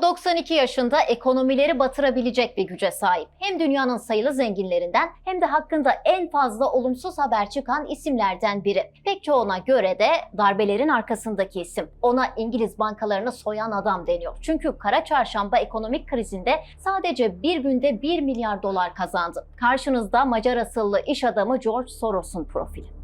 O 92 yaşında ekonomileri batırabilecek bir güce sahip. Hem dünyanın sayılı zenginlerinden hem de hakkında en fazla olumsuz haber çıkan isimlerden biri. Pek çoğuna göre de darbelerin arkasındaki isim. Ona İngiliz bankalarını soyan adam deniyor. Çünkü kara çarşamba ekonomik krizinde sadece bir günde 1 milyar dolar kazandı. Karşınızda Macar asıllı iş adamı George Soros'un profili.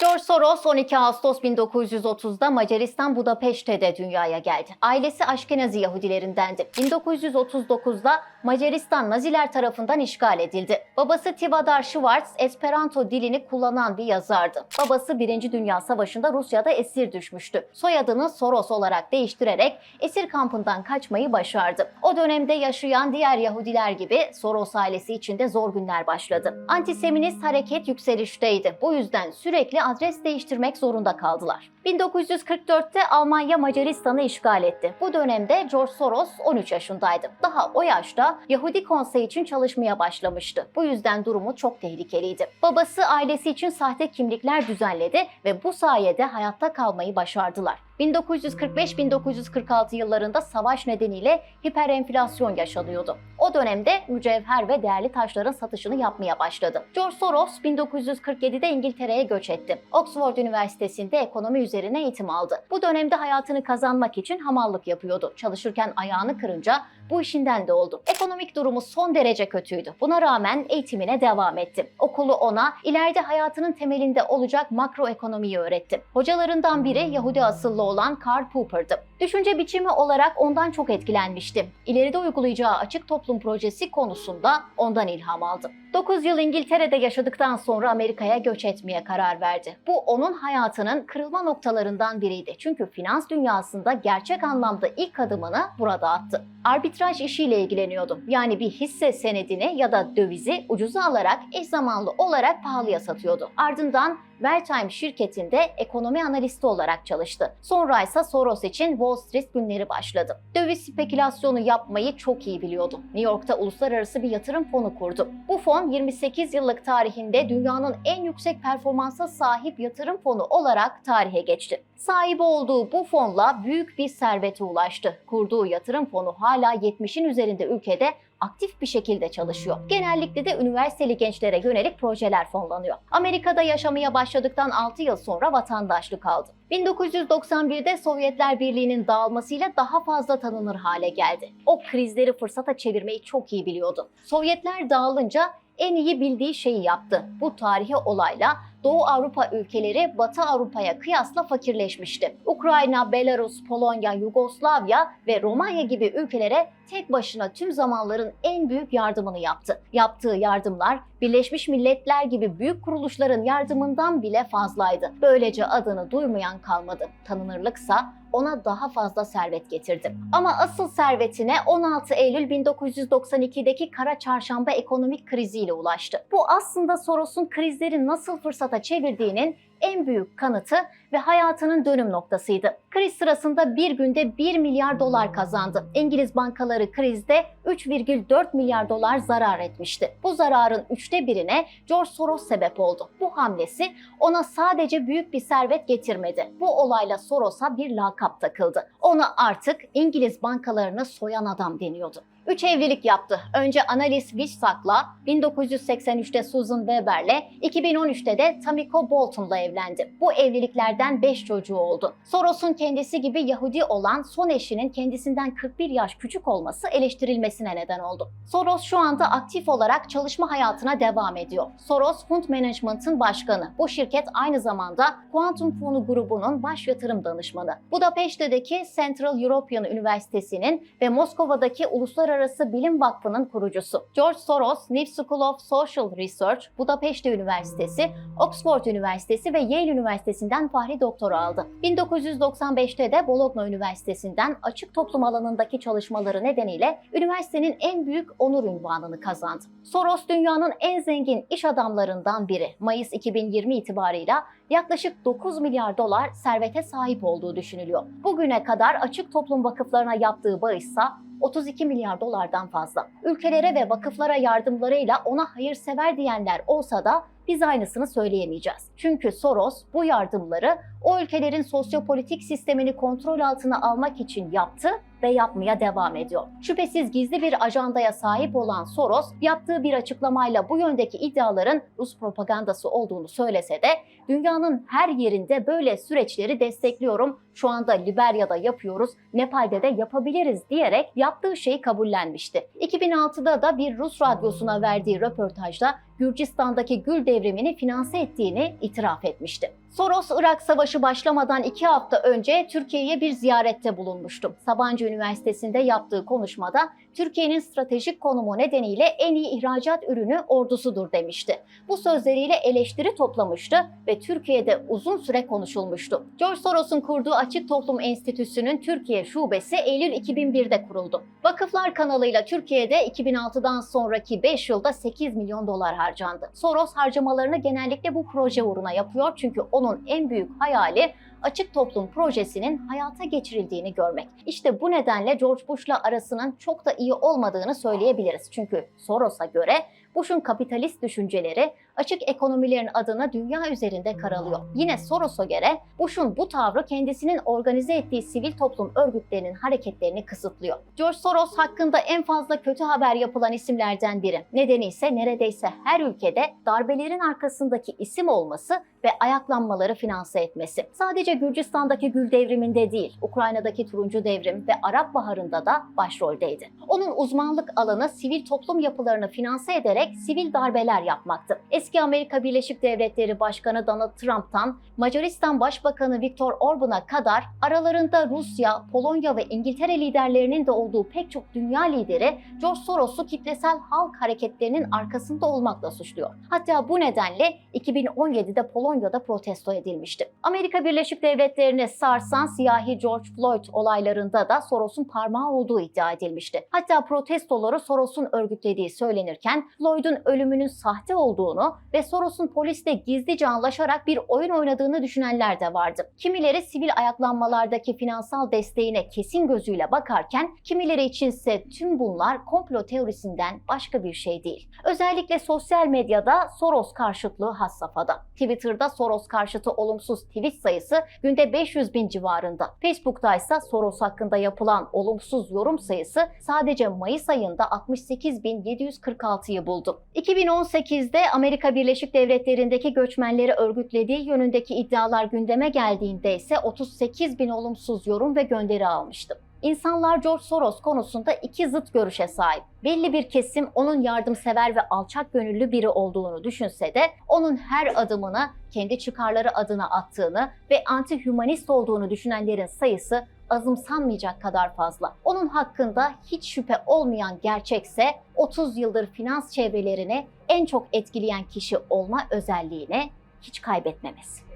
George Soros 12 Ağustos 1930'da Macaristan Budapeşte'de dünyaya geldi. Ailesi Aşkenazi Yahudilerindendi. 1939'da Macaristan Naziler tarafından işgal edildi. Babası Tivadar Schwartz Esperanto dilini kullanan bir yazardı. Babası 1. Dünya Savaşı'nda Rusya'da esir düşmüştü. Soyadını Soros olarak değiştirerek esir kampından kaçmayı başardı. O dönemde yaşayan diğer Yahudiler gibi Soros ailesi için de zor günler başladı. Antiseminist hareket yükselişteydi. Bu yüzden sürekli adres değiştirmek zorunda kaldılar. 1944'te Almanya Macaristan'ı işgal etti. Bu dönemde George Soros 13 yaşındaydı. Daha o yaşta Yahudi Konseyi için çalışmaya başlamıştı. Bu yüzden durumu çok tehlikeliydi. Babası ailesi için sahte kimlikler düzenledi ve bu sayede hayatta kalmayı başardılar. 1945-1946 yıllarında savaş nedeniyle hiperenflasyon yaşanıyordu. O dönemde mücevher ve değerli taşların satışını yapmaya başladı. George Soros 1947'de İngiltere'ye göç etti. Oxford Üniversitesi'nde ekonomi üzerine eğitim aldı. Bu dönemde hayatını kazanmak için hamallık yapıyordu. Çalışırken ayağını kırınca bu işinden de oldu. Ekonomik durumu son derece kötüydü. Buna rağmen eğitimine devam etti. Okulu ona ileride hayatının temelinde olacak makroekonomiyi öğretti. Hocalarından biri Yahudi asıllı olan Karl Popper'dı. Düşünce biçimi olarak ondan çok etkilenmişti. İleride uygulayacağı açık toplum projesi konusunda ondan ilham aldı. 9 yıl İngiltere'de yaşadıktan sonra Amerika'ya göç etmeye karar verdi. Bu onun hayatının kırılma noktalarından biriydi. Çünkü finans dünyasında gerçek anlamda ilk adımını burada attı. Arbitraj işiyle ilgileniyordu. Yani bir hisse senedini ya da dövizi ucuza alarak eş zamanlı olarak pahalıya satıyordu. Ardından Welltime şirketinde ekonomi analisti olarak çalıştı. Sonra ise Soros için Wall Street günleri başladı. Döviz spekülasyonu yapmayı çok iyi biliyordu. New York'ta uluslararası bir yatırım fonu kurdu. Bu fon 28 yıllık tarihinde dünyanın en yüksek performansa sahip yatırım fonu olarak tarihe geçti. Sahibi olduğu bu fonla büyük bir servete ulaştı. Kurduğu yatırım fonu hala 70'in üzerinde ülkede aktif bir şekilde çalışıyor. Genellikle de üniversiteli gençlere yönelik projeler fonlanıyor. Amerika'da yaşamaya başladıktan 6 yıl sonra vatandaşlık aldı. 1991'de Sovyetler Birliği'nin dağılmasıyla daha fazla tanınır hale geldi. O krizleri fırsata çevirmeyi çok iyi biliyordu. Sovyetler dağılınca en iyi bildiği şeyi yaptı. Bu tarihi olayla Doğu Avrupa ülkeleri Batı Avrupa'ya kıyasla fakirleşmişti. Ukrayna, Belarus, Polonya, Yugoslavya ve Romanya gibi ülkelere tek başına tüm zamanların en büyük yardımını yaptı. Yaptığı yardımlar Birleşmiş Milletler gibi büyük kuruluşların yardımından bile fazlaydı. Böylece adını duymayan kalmadı. Tanınırlıksa ona daha fazla servet getirdi. Ama asıl servetine 16 Eylül 1992'deki Kara Çarşamba ekonomik kriziyle ulaştı. Bu aslında Soros'un krizleri nasıl fırsata çevirdiğinin en büyük kanıtı ve hayatının dönüm noktasıydı. Kriz sırasında bir günde 1 milyar dolar kazandı. İngiliz bankaları krizde 3,4 milyar dolar zarar etmişti. Bu zararın üçte birine George Soros sebep oldu. Bu hamlesi ona sadece büyük bir servet getirmedi. Bu olayla Soros'a bir lakap takıldı. Ona artık İngiliz bankalarını soyan adam deniyordu. Üç evlilik yaptı. Önce Annalise Wishak'la, 1983'te Susan Weber'le, 2013'te de Tamiko Bolton'la evlendi. Bu evliliklerden 5 çocuğu oldu. Soros'un kendisi gibi Yahudi olan son eşinin kendisinden 41 yaş küçük olması eleştirilmesine neden oldu. Soros şu anda aktif olarak çalışma hayatına devam ediyor. Soros Fund Management'ın başkanı. Bu şirket aynı zamanda Quantum Fonu grubunun baş yatırım danışmanı. Budapeşte'deki Central European Üniversitesi'nin ve Moskova'daki Uluslararası Bilim Vakfı'nın kurucusu. George Soros, New School of Social Research, Budapeşte Üniversitesi, Oxford Üniversitesi ve Yale Üniversitesi'nden fahri doktora aldı. 1995'te de Bologna Üniversitesi'nden açık toplum alanındaki çalışmaları nedeniyle üniversitenin en büyük onur ünvanını kazandı. Soros dünyanın en zengin iş adamlarından biri. Mayıs 2020 itibarıyla yaklaşık 9 milyar dolar servete sahip olduğu düşünülüyor. Bugüne kadar açık toplum vakıflarına yaptığı bağışsa 32 milyar dolardan fazla. Ülkelere ve vakıflara yardımlarıyla ona hayırsever diyenler olsa da biz aynısını söyleyemeyeceğiz. Çünkü Soros bu yardımları o ülkelerin sosyopolitik sistemini kontrol altına almak için yaptı ve yapmaya devam ediyor. Şüphesiz gizli bir ajandaya sahip olan Soros yaptığı bir açıklamayla bu yöndeki iddiaların Rus propagandası olduğunu söylese de dünyanın her yerinde böyle süreçleri destekliyorum. Şu anda Liberya'da yapıyoruz, Nepal'de de yapabiliriz diyerek yaptığı şeyi kabullenmişti. 2006'da da bir Rus radyosuna verdiği röportajda Gürcistan'daki Gül devrimini finanse ettiğini itiraf etmişti. Soros, Irak Savaşı başlamadan iki hafta önce Türkiye'ye bir ziyarette bulunmuştu. Sabancı Üniversitesi'nde yaptığı konuşmada Türkiye'nin stratejik konumu nedeniyle en iyi ihracat ürünü ordusudur demişti. Bu sözleriyle eleştiri toplamıştı ve Türkiye'de uzun süre konuşulmuştu. George Soros'un kurduğu Açık Toplum Enstitüsü'nün Türkiye şubesi Eylül 2001'de kuruldu. Vakıflar kanalıyla Türkiye'de 2006'dan sonraki 5 yılda 8 milyon dolar harcandı. Soros harcamalarını genellikle bu proje uğruna yapıyor çünkü onun en büyük hayali açık toplum projesinin hayata geçirildiğini görmek. İşte bu nedenle George Bush'la arasının çok da iyi olmadığını söyleyebiliriz. Çünkü Soros'a göre Bush'un kapitalist düşünceleri açık ekonomilerin adına dünya üzerinde karalıyor. Yine Soros'a göre Bush'un bu tavrı kendisinin organize ettiği sivil toplum örgütlerinin hareketlerini kısıtlıyor. George Soros hakkında en fazla kötü haber yapılan isimlerden biri. Nedeni ise neredeyse her ülkede darbelerin arkasındaki isim olması ve ayaklanmaları finanse etmesi. Sadece Gürcistan'daki Gül devriminde değil, Ukrayna'daki Turuncu Devrim ve Arap Baharı'nda da başroldeydi. Onun uzmanlık alanı sivil toplum yapılarını finanse ederek sivil darbeler yapmaktı. Eski Amerika Birleşik Devletleri Başkanı Donald Trump'tan Macaristan Başbakanı Viktor Orban'a kadar aralarında Rusya, Polonya ve İngiltere liderlerinin de olduğu pek çok dünya lideri George Soros'u kitlesel halk hareketlerinin arkasında olmakla suçluyor. Hatta bu nedenle 2017'de Polonya'da protesto edilmişti. Amerika Birleşik Devletleri'ni sarsan siyahi George Floyd olaylarında da Soros'un parmağı olduğu iddia edilmişti. Hatta protestoları Soros'un örgütlediği söylenirken Floyd'un ölümünün sahte olduğunu ve Soros'un polisle gizlice anlaşarak bir oyun oynadığını düşünenler de vardı. Kimileri sivil ayaklanmalardaki finansal desteğine kesin gözüyle bakarken kimileri içinse tüm bunlar komplo teorisinden başka bir şey değil. Özellikle sosyal medyada Soros karşıtlığı has safhada. Twitter'da Soros karşıtı olumsuz tweet sayısı günde 500 bin civarında. Facebook'ta ise Soros hakkında yapılan olumsuz yorum sayısı sadece Mayıs ayında 68.746'yı buldu. 2018'de Amerika Birleşik Devletleri'ndeki göçmenleri örgütlediği yönündeki iddialar gündeme geldiğinde ise 38 bin olumsuz yorum ve gönderi almıştı. İnsanlar George Soros konusunda iki zıt görüşe sahip. Belli bir kesim onun yardımsever ve alçak gönüllü biri olduğunu düşünse de onun her adımını kendi çıkarları adına attığını ve anti-hümanist olduğunu düşünenlerin sayısı azımsanmayacak kadar fazla. Onun hakkında hiç şüphe olmayan gerçekse 30 yıldır finans çevrelerini en çok etkileyen kişi olma özelliğini hiç kaybetmemesi.